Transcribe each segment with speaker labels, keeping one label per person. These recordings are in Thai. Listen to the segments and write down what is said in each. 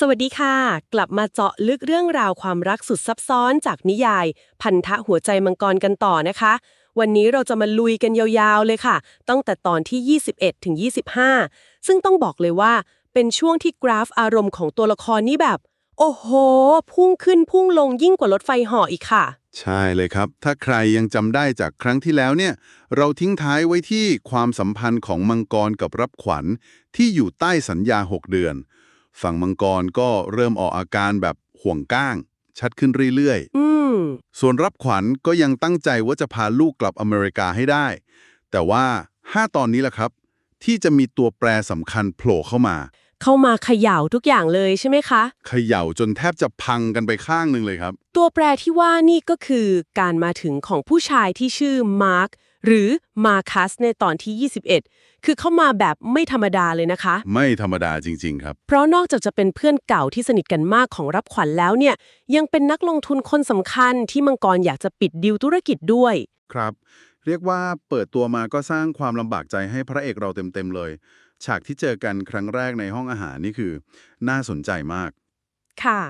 Speaker 1: สวัสดีค่ะ กลับมาเจาะลึกเรื่องราวความรักสุดซับซ้อนจากนิยาย พันธะหัวใจมังกรกันต่อนะคะ วันนี้เราจะมาลุยกันยาวๆเลยค่ะ ตั้งแต่ตอนที่ 21 ถึง 25 ซึ่งต้องบอกเลยว่า เป็นช่วงที่กราฟอารมณ์ของตัวละครนี่แบบ โอ้โห พุ่งขึ้นพุ่งลงยิ่งกว่ารถไฟหาะอีกค่ะ
Speaker 2: ใช่เลยครับ ถ้าใครยังจำได้จากครั้งที่แล้วเนี่ย เราทิ้งท้ายไว้ที่ความสัมพันธ์ของมังกรกับรับขวัญที่อยู่ใต้สัญญา 6 เดือน ฝั่งมังกรก็เริ่มออกอาการแบบห่วงก้าง ชัดขึ้นเรื่อย
Speaker 1: อืม
Speaker 2: ๆส่วนรับขวัญก็ยังตั้งใจว่าจะพาลูกกลับอเมริกาให้ได้ แต่ว่า 5 ตอนนี้แหละครับ ที่จะมีตัวแปรสำคัญโผล่เข้ามา
Speaker 1: เข้ามาเขย่าทุกอย่างเลยใช่ไหมคะ
Speaker 2: เขย่าจนแทบจะพังกันไปข้างหนึ่งเลยครับ
Speaker 1: ตัวแปรที่ว่านี่ก็คือการมาถึงของผู้ชายที่ชื่อมาร์ค หรือมาคัสในตอนที่ 21 คือเข้ามาแบบไม่ธรรมดาเลยนะคะ
Speaker 2: ไม่ธรรมดาจริง ๆ ครับ
Speaker 1: เพราะนอกจากจะเป็นเพื่อนเก่าที่สนิทกันมากของรับขวัญแล้วเนี่ย ยังเป็นนักลงทุนคนสำคัญที่มังกรอยากจะปิดดีลธุรกิจด้วย
Speaker 2: ครับ เรียกว่าเปิดตัวมาก็สร้างความลำบากใจให้พระเอกเราเต็มๆเลย ฉากที่เจอกันครั้งแรกในห้องอาหารนี่คือ น่าสนใจมาก
Speaker 1: ค่ะ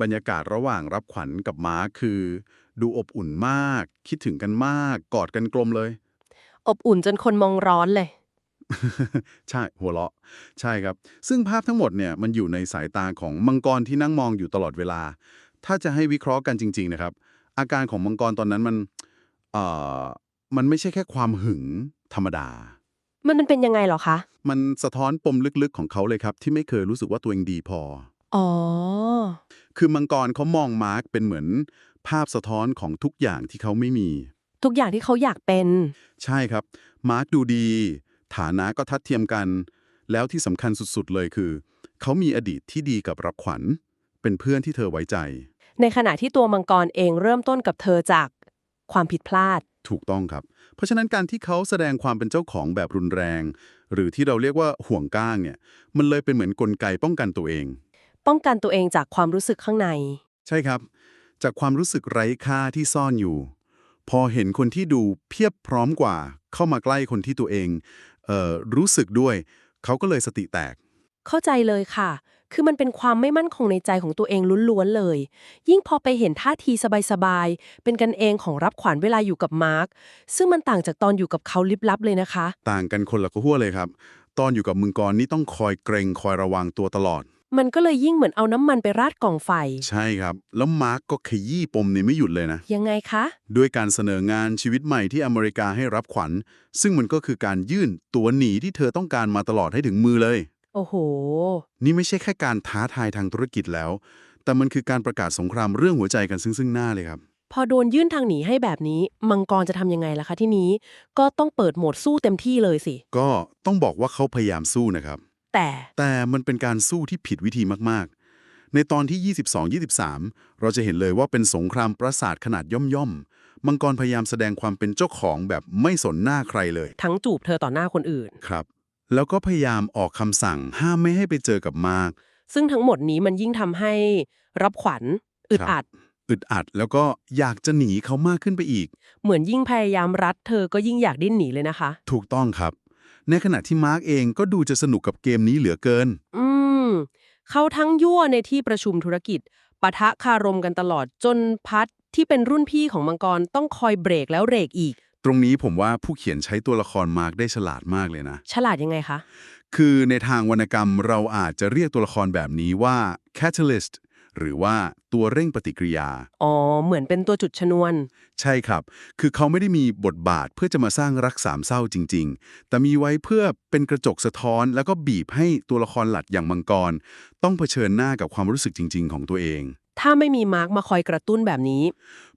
Speaker 2: บรรยากาศระหว่างรับขวัญกับม้าคือ ดูอบอุ่นมาก คิดถึงกันมาก กอดกันกลมเลย
Speaker 1: อบอุ่นจนคนมองร้อนเลย
Speaker 2: ใช่หัวเราะ ใช่ครับ ซึ่งภาพทั้งหมดเนี่ยมันอยู่ในสายตาของมังกรที่นั่งมองอยู่ตลอดเวลา ถ้าจะให้วิเคราะห์กันจริง ๆ นะครับ อาการของมังกรตอนนั้นมันเอ่อมันไม่ใช่แค่ความหึงธรรมดา
Speaker 1: มันมันเป็นยังไงเหรอคะ
Speaker 2: มันสะท้อนปมลึกๆของเขาเลยครับ ที่ไม่เคยรู้สึกว่าตัวเองดีพอ
Speaker 1: อ๋อ
Speaker 2: คือมังกรเขามองมาร์กเป็นเหมือน ภาพสะท้อนของทุกอย่างที่เขาไม่มี
Speaker 1: ทุกอย่างที่เขาอยากเป็น
Speaker 2: ใช่ครับ มาร์กดูดี ฐานะก็ทัดเทียมกัน แล้วที่สำคัญสุดๆเลยคือ เขามีอดีตที่ดีกับรับขวัญ เป็นเพื่อนที่เธอไว้ใจ
Speaker 1: ในขณะที่ตัวมังกรเองเริ่มต้นกับเธอจากความผิดพลาด
Speaker 2: ถูกต้องครับ เพราะฉะนั้นการที่เขาแสดงความเป็นเจ้าของแบบรุนแรง หรือที่เราเรียกว่าห่วงก้างเนี่ย มันเลยเป็นเหมือนกลไกป้องกันตัวเอง
Speaker 1: ป้องกันตัวเองจากความรู้สึกข้างใน
Speaker 2: ใช่ครับ จากความรู้สึกไร้ค่าที่ซ่อนอยู่ พอเห็นคนที่ดูเพียบพร้อมกว่า เข้ามาใกล้คนที่ตัวเองเอ่อรู้สึกด้วย เขาก็เลยสติแตก
Speaker 1: เข้าใจเลยค่ะ คือมันเป็นความไม่มั่นคงในใจของตัวเองล้วนๆเลย ยิ่งพอไปเห็นท่าทีสบายๆ เป็นกันเองของรับขวัญเวลาอยู่กับมาร์ค ซึ่งมันต่างจากตอนอยู่กับเขาลิบลับเลยนะคะ
Speaker 2: ต่างกันคนละขั้วเลยครับ ตอนอยู่กับมึงกรนี่ต้องคอยเกรงคอยระวังตัวตลอด
Speaker 1: มันก็เลยยิ่งเหมือนเอาน้ำมันไปราดกล่องไฟ
Speaker 2: ใช่ครับ แล้วมาร์กก็ขยี้ปมนี้ไม่หยุดเลยนะ
Speaker 1: ยังไงคะ
Speaker 2: ด้วยการเสนองานชีวิตใหม่ที่อเมริกาให้รับขวัญ ซึ่งมันก็คือการยื่นตัวหนีที่เธอต้องการมาตลอดให้ถึงมือเลย
Speaker 1: โอ้โห
Speaker 2: นี่ไม่ใช่แค่การท้าทายทางธุรกิจแล้ว แต่มันคือการประกาศสงครามเรื่องหัวใจกันซึ่งซึ่งหน้าเลยครับ
Speaker 1: พอโดนยื่นทางหนีให้แบบนี้ มังกรจะทำยังไงล่ะคะที่นี้ ก็ต้องเปิดโหมดสู้เต็มที่เลยสิ
Speaker 2: ก็ต้องบอกว่าเขาพยายามสู้นะครับ
Speaker 1: แต่
Speaker 2: แต่มันเป็นการสู้ที่ผิดวิธีมากๆ ในตอนที่ 22-23 เราจะเห็นเลยว่าเป็นสงครามประสาทขนาดย่อมๆ มังกรพยายามแสดงความเป็นเจ้าของแบบไม่สนหน้าใครเลย
Speaker 1: ทั้งจูบเธอต่อหน้าคนอื่น
Speaker 2: ครับ แล้วก็พยายามออกคำสั่งห้ามไม่ให้ไปเจอกับมาร์ก
Speaker 1: ซึ่งทั้งหมดนี้มันยิ่งทำให้รับขวัญอึดอัด
Speaker 2: อึดอัดแล้วก็อยากจะหนีเขามากขึ้นไปอีก
Speaker 1: เหมือนยิ่งพยายามรัดเธอก็ยิ่งอยากดิ้นหนีเลยนะคะ
Speaker 2: ถูกต้องครับ ในขณะที่มาร์กเองก็ดูจะสนุกกับเกมนี้เหลือเกิน
Speaker 1: อืม เขาทั้งยั่วในที่ประชุมธุรกิจปะทะคารมกันตลอดจนพัดที่เป็นรุ่นพี่ของมังกรต้องคอยเบรกแล้วเรกอีก
Speaker 2: ตรงนี้ผมว่าผู้เขียนใช้ตัวละครมาร์กได้ฉลาดมากเลยนะ
Speaker 1: ฉลาดยังไงคะ
Speaker 2: คือในทางวรรณกรรมเราอาจจะเรียกตัวละครแบบนี้ว่า catalyst หรือว่าตัวเร่งปฏิกิริยา
Speaker 1: อ๋อ เหมือนเป็นตัวจุดชนวน
Speaker 2: ใช่ครับ คือเขาไม่ได้มีบทบาทเพื่อจะมาสร้างรักสามเศร้าจริง ๆ แต่มีไว้เพื่อเป็นกระจกสะท้อน แล้วก็บีบให้ตัวละครหลักอย่างมังกร ต้องเผชิญหน้ากับความรู้สึกจริง ๆ ของตัวเอง
Speaker 1: ถ้าไม่มีมาร์กมาคอยกระตุ้นแบบนี้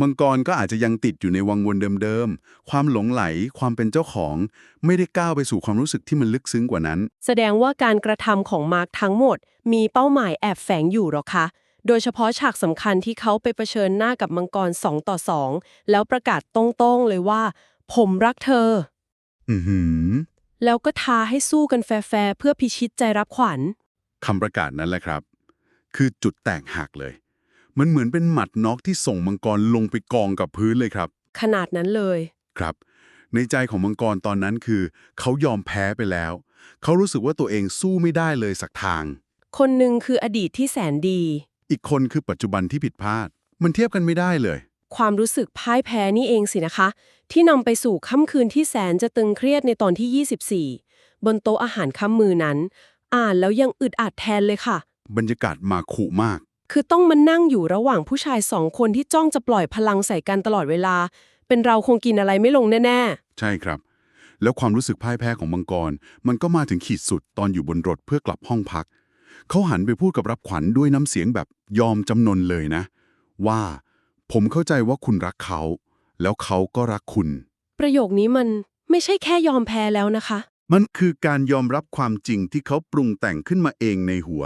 Speaker 2: มังกรก็อาจจะยังติดอยู่ในวังวนเดิมๆ ความหลงไหล ความเป็นเจ้าของ ไม่ได้ก้าวไปสู่ความรู้สึกที่มันลึกซึ้งกว่านั้น
Speaker 1: แสดงว่าการกระทำของมาร์กทั้งหมด มีเป้าหมายแอบแฝงอยู่หรอคะ โดยเฉพาะฉากสำคัญที่เขาไปเผชิญหน้ากับมังกรสองต่อสองแล้วประกาศตรงๆเลยว่า ผมรักเธอ
Speaker 2: อือหือ
Speaker 1: แล้วก็ท้าให้สู้กันแฟร์ๆเพื่อพิชิตใจรับขวัญ
Speaker 2: คำประกาศนั้นแหละครับ คือจุดแตกหักเลย มันเหมือนเป็นหมัดน็อกที่ส่งมังกรลงไปกองกับพื้นเลยครับ
Speaker 1: ขนาดนั้นเลย
Speaker 2: ครับ ในใจของมังกรตอนนั้นคือ เขายอมแพ้ไปแล้ว เขารู้สึกว่าตัวเองสู้ไม่ได้เลยสักทาง
Speaker 1: คนหนึ่งคืออดีตที่แสนดี
Speaker 2: อีกคนคือปัจจุบันที่ผิดพลาด มันเทียบกันไม่ได้เลย
Speaker 1: ความรู้สึกพ่ายแพ้นี่เองสินะคะ ที่นำไปสู่ค่ำคืนที่แสนจะตึงเครียดในตอนที่ 24 บนโต๊ะอาหารค่ำมือนั้น อ่านแล้วยังอึดอัดแทนเลยค่ะ
Speaker 2: บรรยากาศมาขุมาก
Speaker 1: คือต้องมานั่งอยู่ระหว่างผู้ชายสองคนที่จ้องจะปล่อยพลังใส่กันตลอดเวลา เป็นเราคงกินอะไรไม่ลงแน่
Speaker 2: ใช่ครับ แล้วความรู้สึกพ่ายแพ้ของมังกร มันก็มาถึงขีดสุดตอนอยู่บนรถเพื่อกลับห้องพัก เขาหันไปพูดกับรับขวัญด้วยน้ำเสียงแบบยอมจำนนเลยนะ ว่าผมเข้าใจว่าคุณรักเขา แล้วเขาก็รักคุณ
Speaker 1: ๆประโยคนี้มันไม่ใช่แค่ยอมแพ้แล้วนะคะ
Speaker 2: มันคือการยอมรับความจริงที่เขาปรุงแต่งขึ้นมาเองในหัว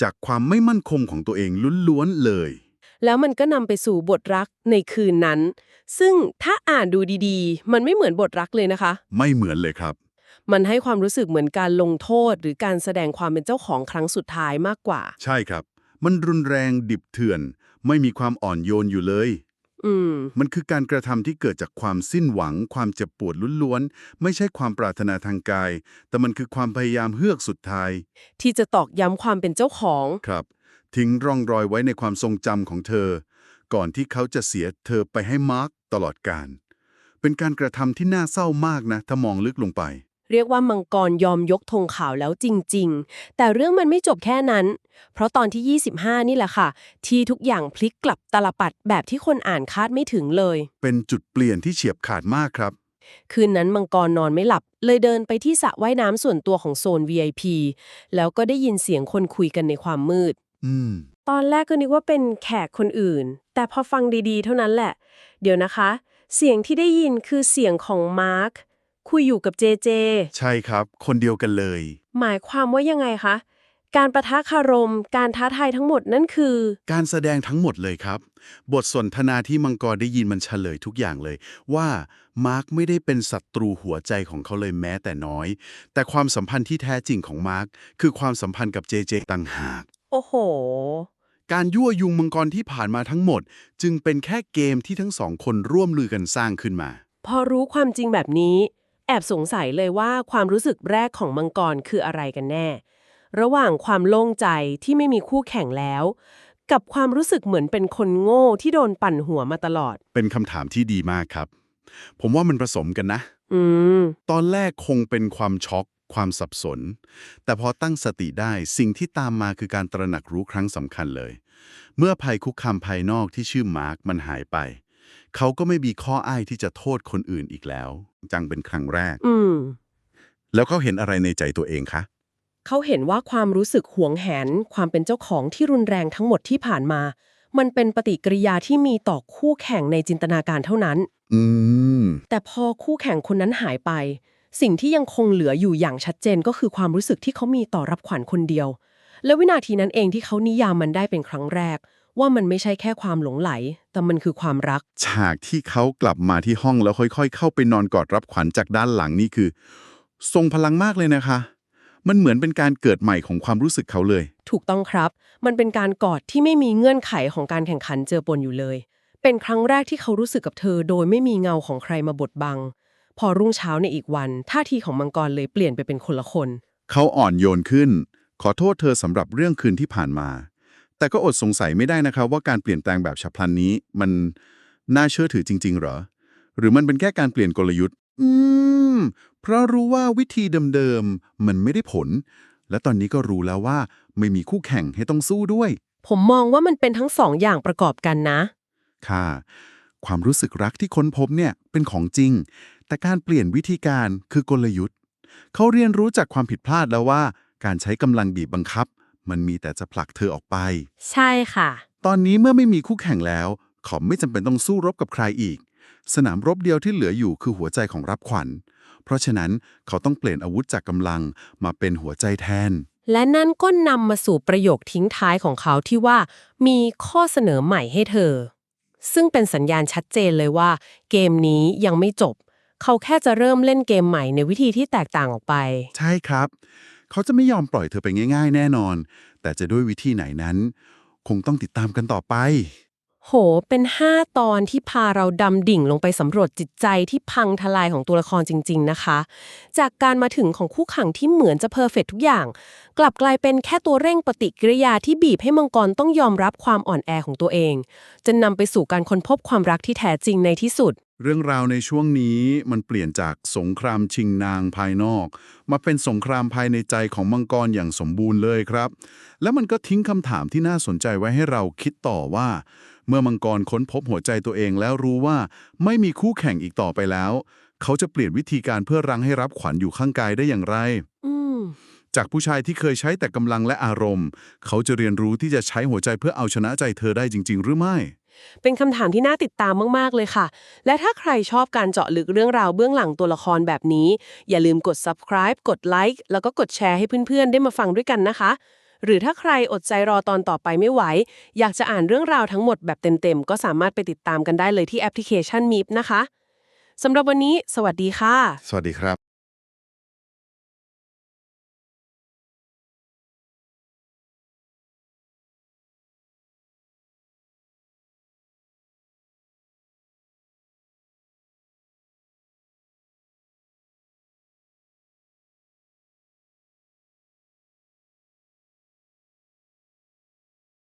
Speaker 2: จากความไม่มั่นคงของตัวเองล้วนๆเลย
Speaker 1: แล้วมันก็นำไปสู่บทรักในคืนนั้น ซึ่งถ้าอ่านดูดีๆ มันไม่เหมือนบทรักเลยนะคะ
Speaker 2: ไม่เหมือนเลยครับ
Speaker 1: มันให้ความรู้สึกเหมือนการลงโทษ หรือการแสดงความเป็นเจ้าของครั้งสุดท้ายมากกว่า
Speaker 2: ใช่ครับ มันรุนแรงดิบเถื่อน ไม่มีความอ่อนโยนอยู่เลย
Speaker 1: อืม
Speaker 2: มันคือการกระทำที่เกิดจากความสิ้นหวัง ความเจ็บปวดล้วนๆ ไม่ใช่ความปรารถนาทางกาย แต่มันคือความพยายามเฮือกสุดท้าย
Speaker 1: ที่จะตอกย้ำความเป็นเจ้าของ
Speaker 2: ครับ ทิ้งร่องรอยไว้ในความทรงจำของเธอ ก่อนที่เขาจะเสียเธอไปให้มาร์กตลอดกาลเป็นการกระทำที่น่าเศร้ามากนะถ้ามองลึกลงไป
Speaker 1: เรียกว่ามังกรยอมยกธงขาวแล้วจริง ๆ แต่เรื่องมันไม่จบแค่นั้น เพราะตอนที่ 25 นี่แหละค่ะ ที่ทุกอย่างพลิกกลับตลปัดแบบที่คนอ่านคาดไม่ถึงเลย
Speaker 2: เป็นจุดเปลี่ยนที่เฉียบขาดมากครับ
Speaker 1: คืนนั้นมังกรนอนไม่หลับ เลยเดินไปที่สระว่ายน้ำส่วนตัวของโซน VIP แล้วก็ได้ยินเสียงคนคุยกันในความมืด
Speaker 2: อืม
Speaker 1: ตอนแรกก็นึกว่าเป็นแขกคนอื่น แต่พอฟังดีๆ เท่านั้นแหละ เดี๋ยวนะคะ เสียงที่ได้ยินคือเสียงของมาร์ค คุยอยู่กับเจเจ
Speaker 2: ใช่ครับ คนเดียวกันเลย
Speaker 1: หมายความว่ายังไงคะ การประทะคารม การท้าทายทั้งหมดนั่นคือ
Speaker 2: การแสดงทั้งหมดเลยครับ บทสนทนาที่มังกรได้ยินมันเฉลยทุกอย่างเลย ว่ามาร์คไม่ได้เป็นศัตรูหัวใจของเขาเลยแม้แต่น้อย แต่ความสัมพันธ์ที่แท้จริงของมาร์คคือความสัมพันธ์กับเจเจต่างหาก
Speaker 1: โอ้โห
Speaker 2: การยั่วยุงมังกรที่ผ่านมาทั้งหมด จึงเป็นแค่เกมที่ทั้งสองคนร่วมมือกันสร้างขึ้นมา
Speaker 1: พอรู้ความจริงแบบนี้ แอบสงสัยเลยว่าความรู้สึกแรกของมังกรคืออะไรกันแน่ ระหว่างความโล่งใจที่ไม่มีคู่แข่งแล้ว กับความรู้สึกเหมือนเป็นคนโง่ที่โดนปั่นหัวมาตลอด
Speaker 2: เป็นคำถามที่ดีมากครับ ผมว่ามันผสมกันนะ
Speaker 1: อืม
Speaker 2: ตอนแรกคงเป็นความช็อก ความสับสน แต่พอตั้งสติได้สิ่งที่ตามมาคือการตระหนักรู้ครั้งสำคัญเลย เมื่อภัยคุกคามภายนอกที่ชื่อมาร์กมันหายไป เขาก็ไม่มีข้ออ้ายที่จะโทษคนอื่นอีกแล้ว จังเป็นครั้งแรก
Speaker 1: อืม
Speaker 2: แล้วเขาเห็นอะไรในใจตัวเองคะ
Speaker 1: เขาเห็นว่าความรู้สึกหวงแหน ความเป็นเจ้าของที่รุนแรงทั้งหมดที่ผ่านมา มันเป็นปฏิกิริยาที่มีต่อคู่แข่งในจินตนาการเท่านั้น
Speaker 2: อืม
Speaker 1: แต่พอคู่แข่งคนนั้นหายไป สิ่งที่ยังคงเหลืออยู่อย่างชัดเจนก็คือความรู้สึกที่เขามีต่อรับขวัญคนเดียว และวินาทีนั้นเองที่เขานิยามมันได้เป็นครั้งแรก ว่ามันไม่ใช่แค่ความหลงไหล แต่มันคือความรัก
Speaker 2: ฉากที่เขากลับมาที่ห้องแล้วค่อย ๆ เข้าไปนอนกอดรับขวัญจากด้านหลังนี่คือ ทรงพลังมากเลยนะคะ มันเหมือนเป็นการเกิดใหม่ของความรู้สึกเขาเลย
Speaker 1: ถูกต้องครับ มันเป็นการกอดที่ไม่มีเงื่อนไขของการแข่งขันเจอปนอยู่เลย เป็นครั้งแรกที่เขารู้สึกกับเธอ โดยไม่มีเงาของใครมาบดบัง พอรุ่งเช้าในอีกวันท่าทีของมังกรเลยเปลี่ยนไปเป็นคนละคน
Speaker 2: เขาอ่อนโยนขึ้น ขอโทษเธอสำหรับเรื่องคืนที่ผ่านมา แต่ก็อดสงสัยไม่ได้นะครับว่าการเปลี่ยนแปลงแบบฉับพลันนี้ มันน่าเชื่อถือจริง ๆ เหรอ หรือมันเป็นแค่การเปลี่ยนกลยุทธ์ อืม เพราะรู้ว่าวิธีเดิมๆ มันไม่ได้ผล และตอนนี้ก็รู้แล้วว่าไม่มีคู่แข่งให้ต้องสู้ด้วย
Speaker 1: ผมมองว่ามันเป็นทั้งสองอย่างประกอบกันนะ
Speaker 2: ค่ะ ความรู้สึกรักที่ค้นพบเนี่ยเป็นของจริง แต่การเปลี่ยนวิธีการคือกลยุทธ์ เขาเรียนรู้จากความผิดพลาดแล้วว่า การใช้กำลังบีบบังคับ มันมีแต่จะผลักเธอออกไป
Speaker 1: ใช่ค่ะ
Speaker 2: ตอนนี้เมื่อไม่มีคู่แข่งแล้วเขาไม่จำเป็นต้องสู้รบกับใครอีก สนามรบเดียวที่เหลืออยู่คือหัวใจของรับขวัญ เพราะฉะนั้นเขาต้องเปลี่ยนอาวุธจากกำลังมาเป็นหัวใจแทน
Speaker 1: และนั่นก็นำมาสู่ประโยคทิ้งท้ายของเขาที่ว่า มีข้อเสนอใหม่ให้เธอ ซึ่งเป็นสัญญาณชัดเจนเลยว่า เกมนี้ยังไม่จบ เขาแค่จะเริ่มเล่นเกมใหม่ในวิธีที่แตกต่างออกไป
Speaker 2: ใช่ครับ เขาจะไม่ยอมปล่อยเธอไปง่ายๆ แน่นอน แต่จะด้วยวิธีไหนนั้น คงต้องติดตามกันต่อไป
Speaker 1: โห เป็น 5 ตอนที่พาเราดำดิ่งลงไปสำรวจจิตใจที่พังทลายของตัวละครจริง ๆ นะคะ จากการมาถึงของคู่ขังที่เหมือนจะเพอร์เฟกทุกอย่าง กลับกลายเป็นแค่ตัวเร่งปฏิกิริยาที่บีบให้มังกรต้องยอมรับความอ่อนแอของตัวเอง จนนำไปสู่การค้นพบความรักที่แท้จริงในที่สุด
Speaker 2: เรื่องราวในช่วงนี้มันเปลี่ยนจากสงครามชิงนางภายนอก มาเป็นสงครามภายในใจของมังกรอย่างสมบูรณ์เลยครับ แล้วมันก็ทิ้งคำถามที่น่าสนใจไว้ให้เราคิดต่อว่า เมื่อมังกรค้นพบหัวใจตัวเองแล้วรู้ว่าไม่มีคู่แข่งอีกต่อไปแล้ว เขาจะเปลี่ยนวิธีการเพื่อรังให้รับขวัญอยู่ข้างกายได้อย่างไร
Speaker 1: อืม
Speaker 2: จากผู้ชายที่เคยใช้แต่กำลังและอารมณ์ เขาจะเรียนรู้ที่จะใช้หัวใจเพื่อเอาชนะใจเธอได้จริง ๆ หรือไม่
Speaker 1: เป็นคำถามที่น่าติดตามมาก ๆ เลยค่ะ และถ้าใครชอบการเจาะลึกเรื่องราวเบื้องหลังตัวละครแบบนี้ อย่าลืมกด subscribe กดไลค์แล้วก็กดแชร์ให้เพื่อนๆ ได้มาฟังด้วยกันนะคะ หรือถ้าใครอดใจรอตอนต่อไปไม่ไหว อยากจะอ่านเรื่องราวทั้งหมดแบบเต็มๆ ก็สามารถไปติดตามกันได้เลยที่แอปพลิเคชัน Meep นะคะสำหรับวันนี้ สวัสดีค่ะ
Speaker 2: สวัสดีครับ